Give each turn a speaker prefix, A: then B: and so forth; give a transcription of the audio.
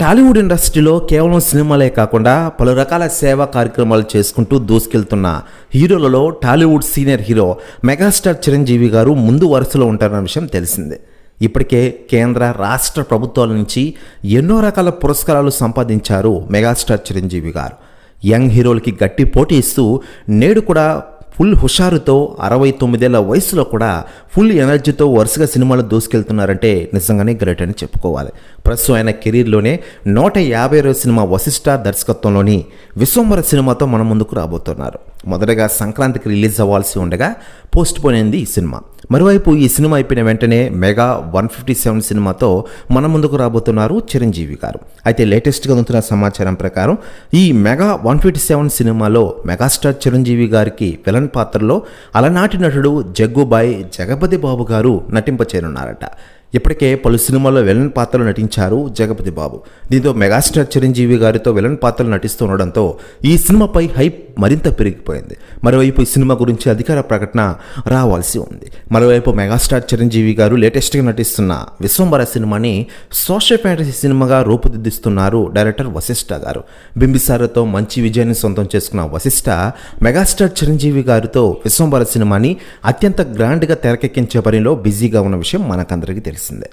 A: టాలీవుడ్ ఇండస్ట్రీలో కేవలం సినిమాలే కాకుండా పలు రకాల సేవా కార్యక్రమాలు చేసుకుంటూ దూసుకెళ్తున్న హీరోలలో Tollywood senior hero megastar Chiranjeevi garu ముందు వరుసలో ఉంటారన్న విషయం తెలిసిందే. ఇప్పటికే కేంద్ర రాష్ట్ర ప్రభుత్వాల నుంచి ఎన్నో రకాల పురస్కారాలు సంపాదించారు మెగాస్టార్ చిరంజీవి గారు. యంగ్ హీరోలకి గట్టి పోటీ ఇస్తూ నేడు కూడా ఫుల్ హుషారుతో అరవై తొమ్మిదేళ్ళ వయసులో కూడా ఫుల్ ఎనర్జీతో వరుసగా సినిమాలు దూసుకెళ్తున్నారంటే నిజంగానే గ్రేట్ అని చెప్పుకోవాలి. ప్రస్తుతం ఆయన కెరీర్లోనే నూట యాభై సినిమా వశిష్ఠ దర్శకత్వంలోని విశ్వంబర సినిమాతో మన ముందుకు రాబోతున్నారు. మొదటగా సంక్రాంతికి రిలీజ్ అవ్వాల్సి ఉండగా పోస్ట్ పోన్ అయింది ఈ సినిమా. మరోవైపు ఈ సినిమా అయిపోయిన వెంటనే మెగా వన్ ఫిఫ్టీ సెవెన్ సినిమాతో మన ముందుకు రాబోతున్నారు చిరంజీవి గారు. అయితే లేటెస్ట్గా అందుతున్న సమాచారం ప్రకారం ఈ మెగా వన్ ఫిఫ్టీ సెవెన్ సినిమాలో మెగాస్టార్ చిరంజీవి గారికి విలన్ పాత్రలో అలనాటి నటుడు జగ్గుబాయ్ జగపతి బాబు గారు నటింపచేరున్నారట ఇప్పటికే పలు సినిమాల్లో విలన్ పాత్రలు నటించారు జగపతి బాబు. దీంతో మెగాస్టార్ చిరంజీవి గారితో విలన్ పాత్రలు నటిస్తుండడంతో ఈ సినిమాపై హైప్ మరింత పెరిగిపోయింది. మరోవైపు ఈ సినిమా గురించి అధికార ప్రకటన రావాల్సి ఉంది. మరోవైపు మెగాస్టార్ చిరంజీవి గారు లేటెస్ట్గా నటిస్తున్న విశ్వంబర సినిమాని సోషల్ ఫ్యాంటసీ సినిమాగా రూపుదిద్దిస్తున్నారు డైరెక్టర్ వశిష్ఠ గారు. బింబిసారతో మంచి విజయాన్ని సొంతం చేసుకున్న వశిష్ఠ మెగాస్టార్ చిరంజీవి గారితో విశ్వంబర సినిమాని అత్యంత గ్రాండ్గా తెరకెక్కించే పనిలో బిజీగా ఉన్న విషయం మనకందరికీ తెలిసిందే